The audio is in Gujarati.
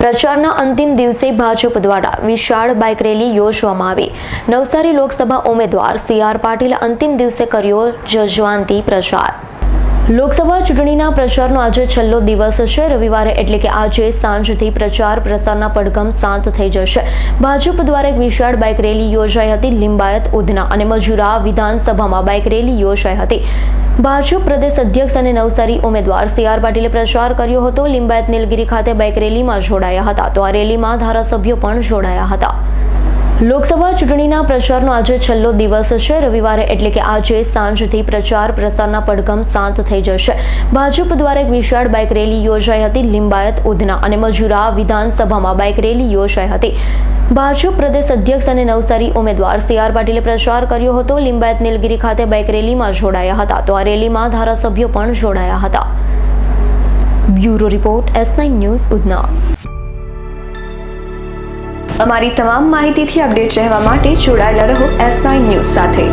પ્રચારના અંતિમ દિવસે ભાજપ દ્વારા વિશાળ બાઇક રેલી યોજવામાં આવી. નવસારી લોકસભા ઉમેદવાર સી આર પાટીલ અંતિમ દિવસે કર્યો જજવાનથી પ્રચાર. લોકસભા ચૂંટણીના પ્રચારનો આજે છેલ્લો દિવસ છે. રવિવારે એટલે કે આજે સાંજથી પ્રચાર પ્રસારના પડઘમ શાંત થઈ જશે. ભાજપ દ્વારા એક વિશાળ બાઇક રેલી યોજાઈ હતી. લિંબાયત, ઉધના અને મજુરા વિધાનસભામાં બાઇક રેલી યોજાઈ હતી. ભાજપ પ્રદેશ અધ્યક્ષ અને નવસારી ઉમેદવાર સી આર પાટીલે પ્રચાર કર્યો હતો. લિંબાયત નીલગિરી ખાતે બાઇક રેલીમાં જોડાયા હતા. તો આ રેલીમાં ધારાસભ્યો પણ જોડાયા હતા. લોકસભા ચૂંટણીના પ્રચારનો આજે છેલ્લો દિવસ છે. રવિવારે એટલે કે આજે સાંજથી પ્રચાર પ્રસારના પડઘમ શાંત થઈ જશે. ભાજપ દ્વારા એક વિશાળ બાઇક રેલી યોજાઈ હતી. લિંબાયત, ઉધના અને મજુરા વિધાનસભામાં બાઇક રેલી યોજાઈ હતી. ભાજપ પ્રદેશ અધ્યક્ષ અને નવસારી ઉમેદવાર સી આર પાટીલે પ્રચાર કર્યો હતો. લિંબાયત નીલગિરી ખાતે બાઇક રેલીમાં જોડાયા હતા. તો આ રેલીમાં ધારાસભ્યો પણ જોડાયા હતા. Bureau report S news Udhna. અમારી તમામ માહિતીથી અપડેટ રહેવા માટે જોડાયેલા રહો એસ ન્યૂઝ સાથે.